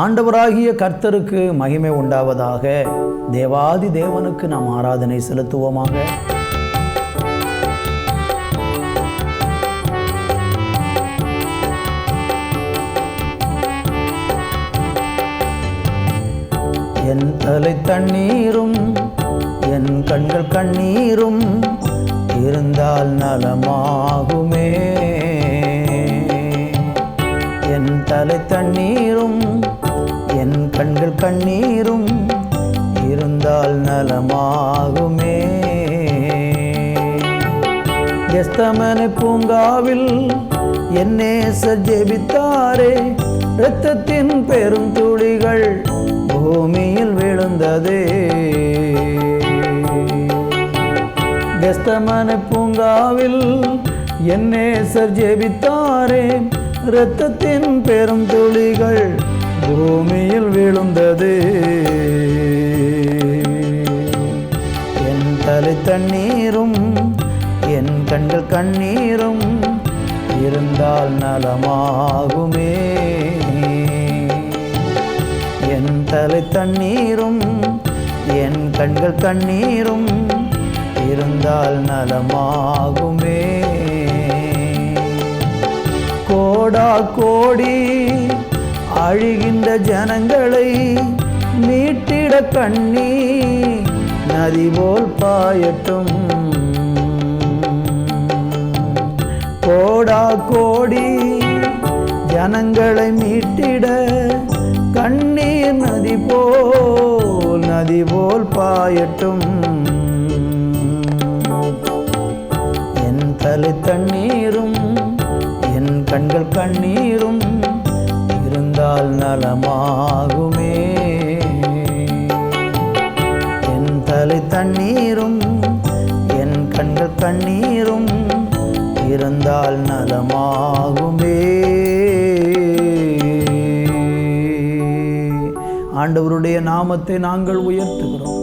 ஆண்டவராகிய கர்த்தருக்கு மகிமை உண்டாவதாக. தேவாதி தேவனுக்கு நாம் ஆராதனை செலுத்துவோமாக. என் தலை தண்ணீரும் என் கண்கள் கண்ணீரும் இருந்தால் நலமாகுமே. என் தலை தண்ணீர் கண்ணீரும் இருந்தால் நலமாகுமே. எஸ்தமன பூங்காவில் என்னே சஜெபித்தாரே இரத்தத்தின் பெரும் துளிகள் பூமியில் விழுந்ததே. கஸ்தமன பூங்காவில் என்னே நேசர் இரத்தத்தின் பெரும் துளிகள் தண்ணீரும் என் கண்கள் கண்ணீரும் இருந்தால் நலமாகுமே. கோடா கோடி அழிகின்ற ஜனங்களை மீட்டிட கண்ணி நதி போல் பாயட்டும். கோடா கோடி ஜனங்களை மீட்டிட நீர் நதி போல் நதி போல் பாயட்டும். என் தலை தண்ணீரும் என் கண்கள் கண்ணீரும் இருந்தால் நலமாகுமே. என் தலை தண்ணீரும் என் கண்கள் கண்ணீரும் இருந்தால் நலமாகும். ஆண்டவருடைய நாமத்தை நாங்கள் உயர்த்துகிறோம்.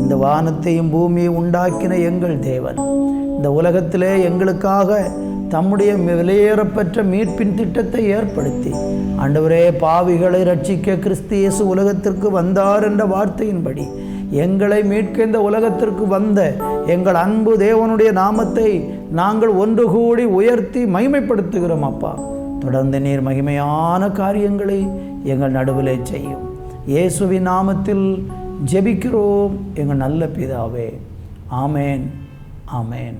இந்த வானத்தையும் பூமியை உண்டாக்கின எங்கள் தேவன். இந்த உலகத்திலே எங்களுக்காக தம்முடைய விலையேறப்பெற்ற மீட்பின் திட்டத்தை ஏற்படுத்தி ஆண்டவரே பாவிகளை ரட்சிக்க கிறிஸ்து இயேசு உலகத்திற்கு வந்தார் என்ற வார்த்தையின்படி எங்களை மீட்க இந்த உலகத்திற்கு வந்த எங்கள் அன்பு தேவனுடைய நாமத்தை நாங்கள் ஒன்று கூடி உயர்த்தி மகிமைப்படுத்துகிறோம் அப்பா. தொடர்ந்து நீர் மகிமையான காரியங்களை எங்கள் நடுவிலே செய்யும். இயேசுவின் நாமத்தில் ஜெபிக்கிறோம். எங்கள் நல்ல பிதாவே ஆமேன் ஆமேன்.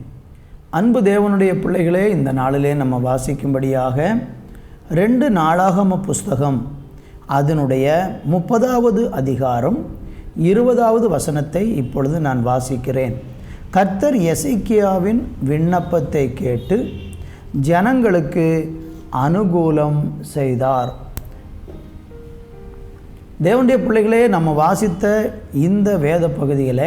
அன்பு தேவனுடைய பிள்ளைகளே இந்த நாளிலே நம்ம வாசிக்கும்படியாக ரெண்டு நாளாகம புஸ்தகம் அதனுடைய முப்பதாவது அதிகாரம் இருபதாவது வசனத்தை இப்பொழுது நான் வாசிக்கிறேன். கர்த்தர் எசைக்கியாவின் விண்ணப்பத்தை கேட்டு ஜனங்களுக்கு அனுகூலம் செய்தார். தேவனுடைய பிள்ளைகளே நம்ம வாசித்த இந்த வேத பகுதியில்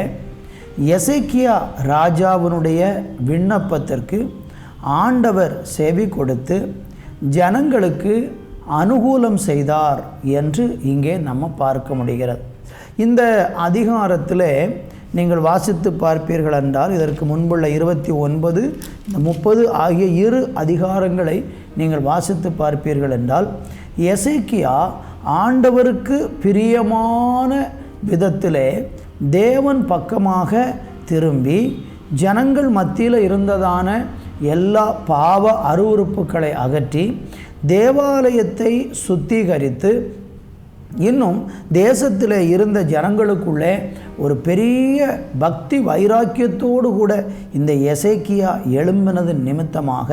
எசைக்கியா ராஜாவினுடைய விண்ணப்பத்திற்கு ஆண்டவர் செவி கொடுத்து ஜனங்களுக்கு அனுகூலம் செய்தார் என்று இங்கே நம்ம பார்க்க முடிகிறது. இந்த அதிகாரத்தில் நீங்கள் வாசித்து பார்ப்பீர்கள் என்றால் இதற்கு முன்புள்ள இருபத்தி ஒன்பது இந்த முப்பது ஆகிய இரு அதிகாரங்களை நீங்கள் வாசித்து பார்ப்பீர்கள் என்றால் எசேக்கியா ஆண்டவருக்கு பிரியமான விதத்திலே தேவன் பக்கமாக திரும்பி ஜனங்கள் மத்தியில் இருந்ததான எல்லா பாவ அருவறுப்புகளை அகற்றி தேவாலயத்தை சுத்திகரித்து இன்னும் தேசத்தில் இருந்த ஜனங்களுக்குள்ளே ஒரு பெரிய பக்தி வைராக்கியத்தோடு கூட இந்த எசைக்கியா எழும்பினது நிமித்தமாக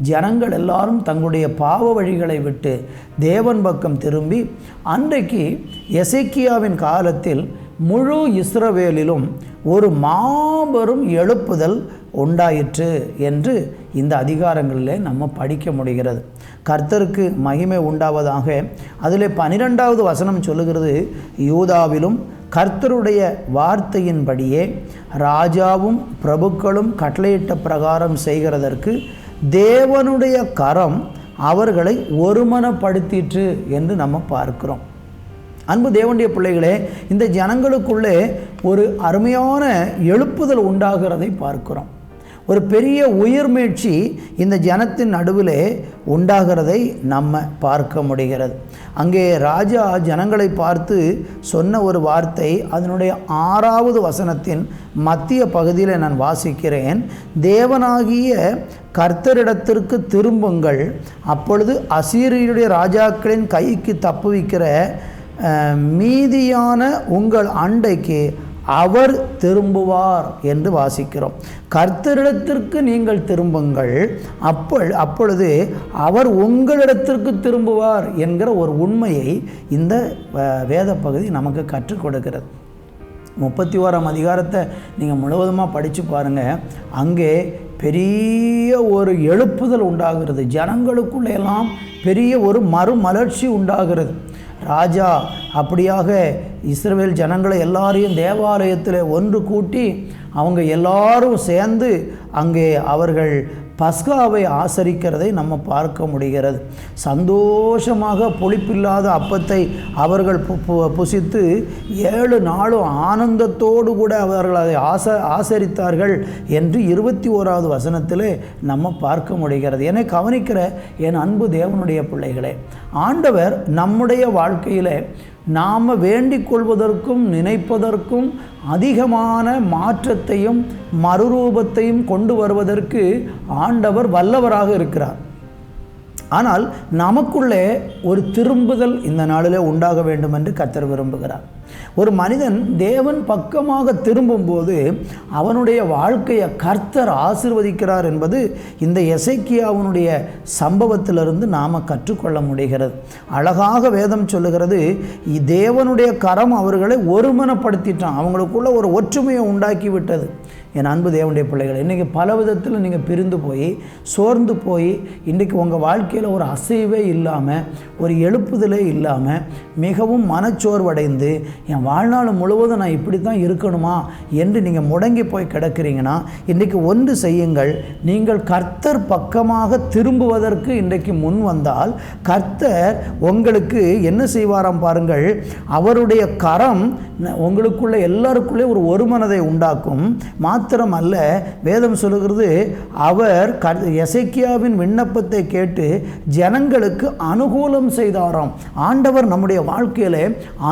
ஜனங்கள் எல்லாரும் தங்களுடைய பாவ வழிகளை விட்டு தேவன் பக்கம் திரும்பி அன்றைக்கு எசைக்கியாவின் காலத்தில் முழு இஸ்ரவேலிலும் ஒரு மாபெரும் எழுப்புதல் உண்டாயிற்று என்று இந்த அதிகாரங்களில் நம்ம படிக்க முடிகிறது. கர்த்தருக்கு மகிமை உண்டாவதாக அதில் பனிரெண்டாவது வசனம் சொல்லுகிறது. யூதாவிலும் கர்த்தருடைய வார்த்தையின்படியே ராஜாவும் பிரபுக்களும் கட்டளையிட்ட பிரகாரம் செய்கிறதற்கு தேவனுடைய கரம் அவர்களை ஒருமனப்படுத்திற்று என்று நம்ம பார்க்கிறோம். அன்பு தேவனுடைய பிள்ளைகளே இந்த ஜனங்களுக்குள்ளே ஒரு அருமையான எழுப்புதல் உண்டாகிறதை பார்க்கிறோம். ஒரு பெரிய உயிர்மீழ்ச்சி இந்த ஜனத்தின் நடுவிலே உண்டாகிறதை நம்ம பார்க்க முடிகிறது. அங்கே ராஜா ஜனங்களை பார்த்து சொன்ன ஒரு வார்த்தை அதனுடைய ஆறாவது வசனத்தின் மத்திய பகுதியில் நான் வாசிக்கிறேன். தேவனாகிய கர்த்தரிடத்திற்கு திரும்புங்கள். அப்பொழுது அசீரியருடைய ராஜாக்களின் கைக்கு தப்புவிக்கிற மீதியான உங்கள் அண்டைக்கு அவர் திரும்புவார் என்று வாசிக்கிறோம். கர்த்தரிடத்திற்கு நீங்கள் திரும்புங்கள். அப்போ அப்பொழுது அவர் உங்களிடத்திற்கு திரும்புவார் என்கிற ஒரு உண்மையை இந்த வேத பகுதி நமக்கு கற்றுக் கொடுக்கிறது. முப்பத்தி ஓராம் அதிகாரத்தை நீங்கள் முழுவதுமாக படித்து பாருங்கள் அங்கே பெரிய ஒரு எழுப்புதல் உண்டாகிறது. ஜனங்களுக்குள்ள எல்லாம் பெரிய ஒரு மறுமலர்ச்சி உண்டாகிறது. ராஜா அப்படியாக இஸ்ரேல் ஜனங்களை எல்லாரையும் தேவாலயத்தில் ஒன்று கூட்டி அவங்க எல்லாரும் சேர்ந்து அங்கே அவர்கள் பஸ்காவை ஆசரிக்கிறதை நம்ம பார்க்க முடிகிறது. சந்தோஷமாக பொழிப்பில்லாத அப்பத்தை அவர்கள் பு- பு- புசித்து ஏழு நாளும் ஆனந்தத்தோடு கூட அவர்கள் அதை ஆச ஆசரித்தார்கள் என்று இருபத்தி ஓராவது வசனத்தில் நம்ம பார்க்க முடிகிறது. என்னை கவனிக்கிற என் அன்பு தேவனுடைய பிள்ளைகளே ஆண்டவர் நம்முடைய வாழ்க்கையில் நாம் வேண்டிக் கொள்வதற்கும் நினைப்பதற்கும் அதிகமான மாற்றத்தையும் மறுரூபத்தையும் கொண்டு வருவதற்கு ஆண்டவர் வல்லவராக இருக்கிறார். ஆனால் நமக்குள்ளே ஒரு திரும்புதல் இந்த நாளிலே உண்டாக வேண்டும் என்று கத்தர் விரும்புகிறார். ஒரு மனிதன் தேவன் பக்கமாக திரும்பும்போது அவனுடைய வாழ்க்கையை கர்த்தர் ஆசிர்வதிக்கிறார் என்பது இந்த எசைக்கியாவுனுடைய சம்பவத்திலிருந்து நாம் கற்றுக்கொள்ள முடிகிறது. அழகாக வேதம் சொல்லுகிறது தேவனுடைய கரம் அவர்களை ஒருமனப்படுத்திட்டான். அவங்களுக்குள்ள ஒரு ஒற்றுமையை உண்டாக்கி விட்டது என் அன்பு தேவனுடைய பிள்ளைகள் இன்றைக்கி பல விதத்தில் நீங்கள் பிரிந்து போய் சோர்ந்து போய் இன்றைக்கி உங்கள் வாழ்க்கையில் ஒரு அசைவே இல்லாமல் ஒரு எழுப்புதலே இல்லாமல் மிகவும் மனச்சோர்வடைந்து என் வாழ்நாள் முழுவதும் நான் இப்படி தான் இருக்கணுமா என்று நீங்கள் முடங்கி போய் கிடக்கிறீங்கன்னா இன்றைக்கி ஒன்று செய்யுங்கள் நீங்கள் கர்த்தர் பக்கமாக திரும்புவதற்கு இன்றைக்கு முன் வந்தால் கர்த்தர் உங்களுக்கு என்ன செய்வாராம் பாருங்கள் அவருடைய கரம் உங்களுக்குள்ளே உங்களுக்குள்ள எல்லாருக்குள்ளே ஒரு ஒருமனதை உண்டாக்கும். மாத்திரம் அல்ல வேதம் சொல்லுகிறது அவர் க எசைக்கியாவின் விண்ணப்பத்தை கேட்டு ஜனங்களுக்கு அனுகூலம் செய்தாராம். ஆண்டவர் நம்முடைய வாழ்க்கையில்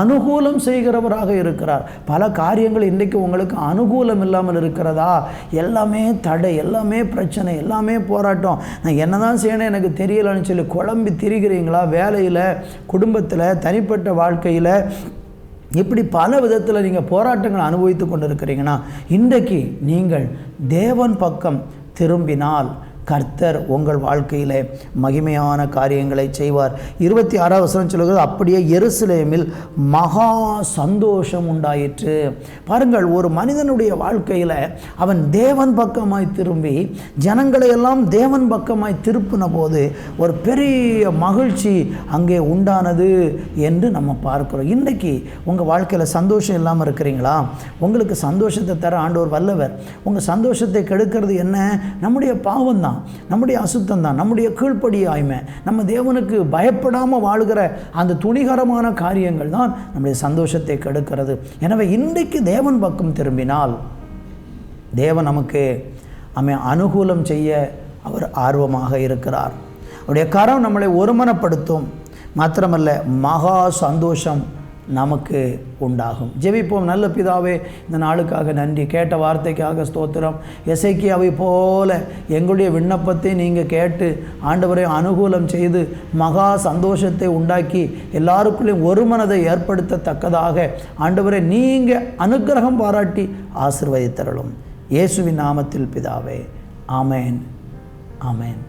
அனுகூலம் செய்கிறவராக இருக்கிறார். பல காரியங்கள் இன்றைக்கு உங்களுக்கு அனுகூலம் இல்லாமல் இருக்கிறதா? எல்லாமே தடை எல்லாமே பிரச்சனை எல்லாமே போராட்டம். நான் என்னதான் செய்யணும் எனக்கு தெரியலன்னு சொல்லி குழம்பி திரிகிறீங்களா? வேலையில் குடும்பத்தில் தனிப்பட்ட வாழ்க்கையில் இப்படி பல விதத்தில் நீங்கள் போராட்டங்களை அனுபவித்து கொண்டு இருக்கிறீங்கன்னா இன்றைக்கு நீங்கள் தேவன் பக்கம் திரும்பினால் கர்த்தர் உங்கள் வாழ்க்கையில் மகிமையான காரியங்களை செய்வார். இருபத்தி ஆறாவது வசனம் சொல்லுகிறது அப்படியே எருசலேமில் மகா சந்தோஷம் உண்டாயிற்று. பாருங்கள் ஒரு மனிதனுடைய வாழ்க்கையில் அவன் தேவன் பக்கமாய் திரும்பி ஜனங்களை எல்லாம் தேவன் பக்கமாய் திருப்பின போது ஒரு பெரிய மகிழ்ச்சி அங்கே உண்டானது என்று நம்ம பார்க்கிறோம். இன்றைக்கி உங்கள் வாழ்க்கையில் சந்தோஷம் இல்லாமல் இருக்கிறீங்களா? உங்களுக்கு சந்தோஷத்தை தர ஆண்டவர் வல்லவர். உங்கள் சந்தோஷத்தை கெடுக்கிறது என்ன? நம்முடைய பாவம் தான் நம்முடைய அசுத்தம் தான் நம்முடைய கீழ்ப்படியாய்மை நம்ம தேவனுக்கு பயப்படாமல் வாழுகிற அந்த துணிகரமான காரியங்கள் தான் நம்முடைய சந்தோஷத்தை கெடுக்கிறது. எனவே இன்றைக்கு தேவன் பக்கம் திரும்பினால் தேவன் நமக்கு அவன் அனுகூலம் செய்ய அவர் ஆர்வமாக இருக்கிறார். அவருடைய கரம் நம்மளை ஒருமனப்படுத்தும். மாத்திரமல்ல மகா சந்தோஷம் நமக்கு உண்டாகும். ஜெபிப்போம். நல்ல பிதாவே இந்த நாளுக்காக நன்றி. கேட்ட வார்த்தைக்காக ஸ்தோத்திரம். எசைக்கியாவை போல எங்களுடைய விண்ணப்பத்தை நீங்கள் கேட்டு ஆண்டவரை அனுகூலம் செய்து மகா சந்தோஷத்தை உண்டாக்கி எல்லாருக்குள்ளேயும் ஒரு மனதை ஏற்படுத்தத்தக்கதாக ஆண்டவரை நீங்கள் அனுக்கிரகம் பாராட்டி ஆசிர்வதித்தரலும் இயேசுவின் நாமத்தில் பிதாவே. ஆமேன். ஆமேன்.